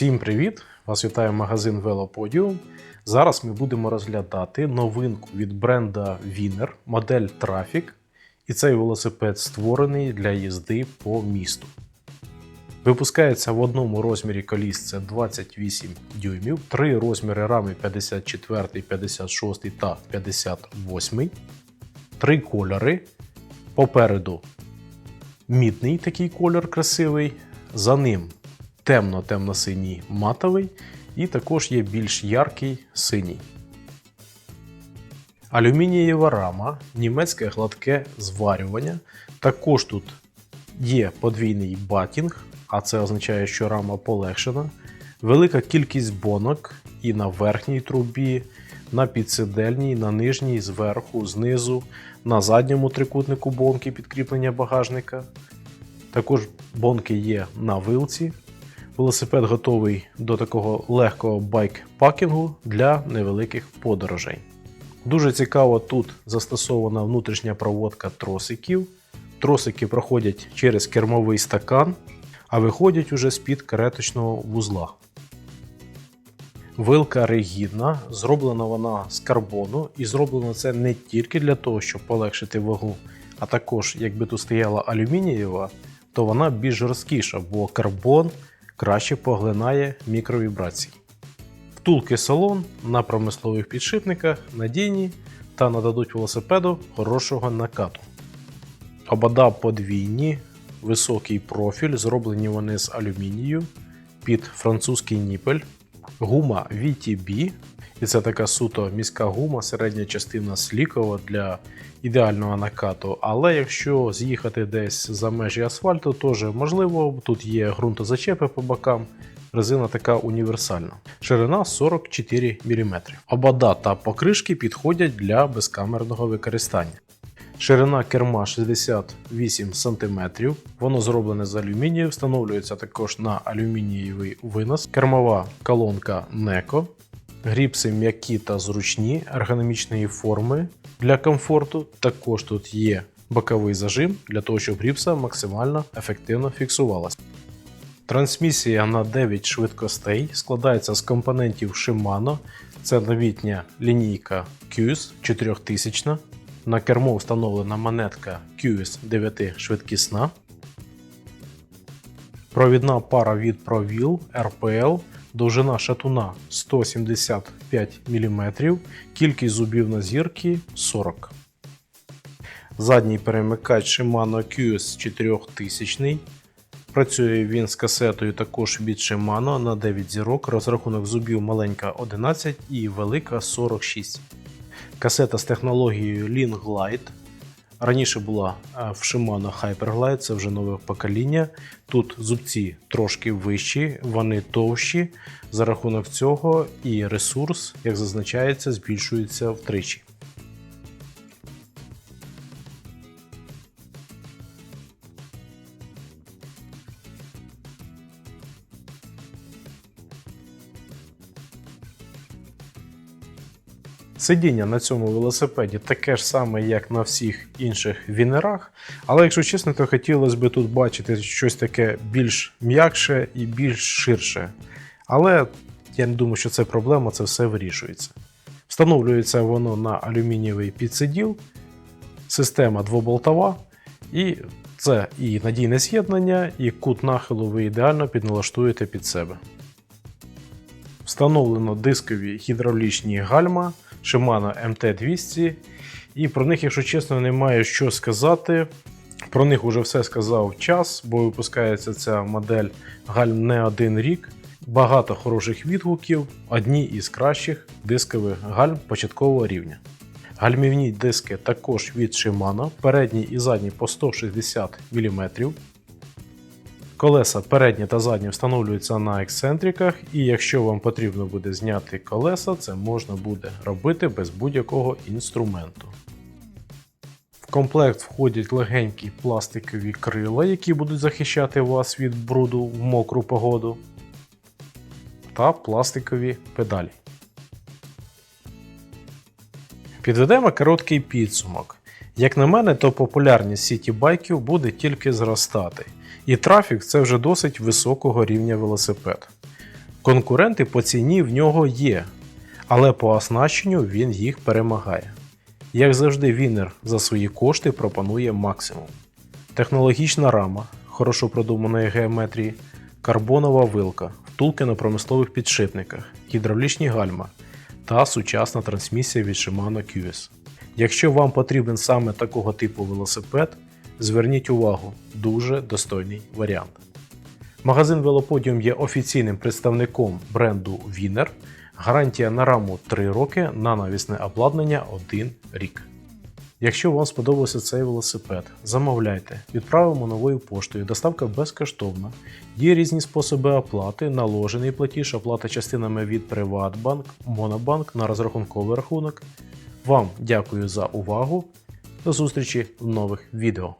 Всім привіт! Вас вітає магазин Велоподіум. Зараз ми будемо розглядати новинку від бренда Wiener, модель Traffic. І цей велосипед створений для їзди по місту. Випускається в одному розмірі коліс це 28 дюймів, три розміри рами 54, 56 та 58, три кольори. Попереду мідний такий кольор красивий, за ним темно-темно-синій матовий, і також є більш яркий синій. Алюмінієва рама, німецьке гладке зварювання. Також тут є подвійний батінг, а це означає, що рама полегшена. Велика кількість бонок і на верхній трубі, на підсидельній, на нижній, зверху, знизу, на задньому трикутнику бонки підкріплення багажника. Також бонки є на вилці. Велосипед готовий до такого легкого байк-пакінгу для невеликих подорожей. Дуже цікаво, тут застосована внутрішня проводка тросиків. Тросики проходять через кермовий стакан, а виходять уже з-під кареточного вузла. Вилка ригідна, зроблена вона з карбону, і зроблено це не тільки для того, щоб полегшити вагу, а також, якби тут стояла алюмінієва, то вона більш жорсткіша, бо карбон краще поглинає мікровібрації. Втулки салон на промислових підшипниках надійні та нададуть велосипеду хорошого накату. Обода подвійні, високий профіль, зроблені вони з алюмінію під французький ніпель, гума VTB, і це така суто міська гума, середня частина слікова для ідеального накату. Але якщо з'їхати десь за межі асфальту, теж можливо, тут є ґрунтозачепи по бокам. Резина така універсальна. Ширина 44 мм. Обода та покришки підходять для безкамерного використання. Ширина керма 68 см. Воно зроблене з алюмінію, встановлюється також на алюмінієвий винос. Кермова колонка NECO. Гріпси м'які та зручні, ергономічної форми для комфорту. Також тут є боковий зажим для того, щоб гріпса максимально ефективно фіксувалася. Трансмісія на 9 швидкостей складається з компонентів Shimano. Це новітня лінійка QS 4000. На кермо встановлена монетка QS 9 швидкісна. Провідна пара від ProWheel RPL. Довжина шатуна 175 мм, кількість зубів на зірки 40. Задній перемикач Shimano QS 4000. Працює він з касетою також від Shimano на 9 зірок. Розрахунок зубів маленька 11 і велика 46. Касета з технологією Ling Glide. Раніше була в Shimano Hyperglide, це вже нове покоління. Тут зубці трошки вищі, вони товщі. За рахунок цього і ресурс, як зазначається, збільшується втричі. Сидіння на цьому велосипеді таке ж саме, як на всіх інших вінерах. Але, якщо чесно, то хотілося б тут бачити щось таке більш м'якше і більш ширше. Але я не думаю, що це проблема, це все вирішується. Встановлюється воно на алюмінієвий підсиділ, система двоболтова, і це і надійне з'єднання, і кут нахилу ви ідеально підналаштуєте під себе. Встановлено дискові гідравлічні гальма. Shimano MT200. І про них, якщо чесно, немає що сказати. Про них вже все сказав час, бо випускається ця модель гальм не один рік. Багато хороших відгуків, одні із кращих дискових гальм початкового рівня. Гальмівні диски також від Shimano, передні і задні по 160 мм. Колеса передні та задні встановлюються на ексцентриках, і якщо вам потрібно буде зняти колеса, це можна буде робити без будь-якого інструменту. В комплект входять легенькі пластикові крила, які будуть захищати вас від бруду в мокру погоду, та пластикові педалі. Підведемо короткий підсумок. Як на мене, то популярність сіті-байків буде тільки зростати. І трафік це вже досить високого рівня велосипед. Конкуренти по ціні в нього є, але по оснащенню він їх перемагає. Як завжди, Вінер за свої кошти пропонує максимум. Технологічна рама, хорошо продуманої геометрії, карбонова вилка, втулки на промислових підшипниках, гідравлічні гальма та сучасна трансмісія від Shimano QS. Якщо вам потрібен саме такого типу велосипед, зверніть увагу, дуже достойний варіант. Магазин Велоподіум є офіційним представником бренду Wiener. Гарантія на раму 3 роки, на навісне обладнання 1 рік. Якщо вам сподобався цей велосипед, замовляйте, відправимо новою поштою, доставка безкоштовна. Є різні способи оплати, наложений платіж, оплата частинами від Приватбанк, Монобанк на розрахунковий рахунок. Вам дякую за увагу. До зустрічі в нових відео.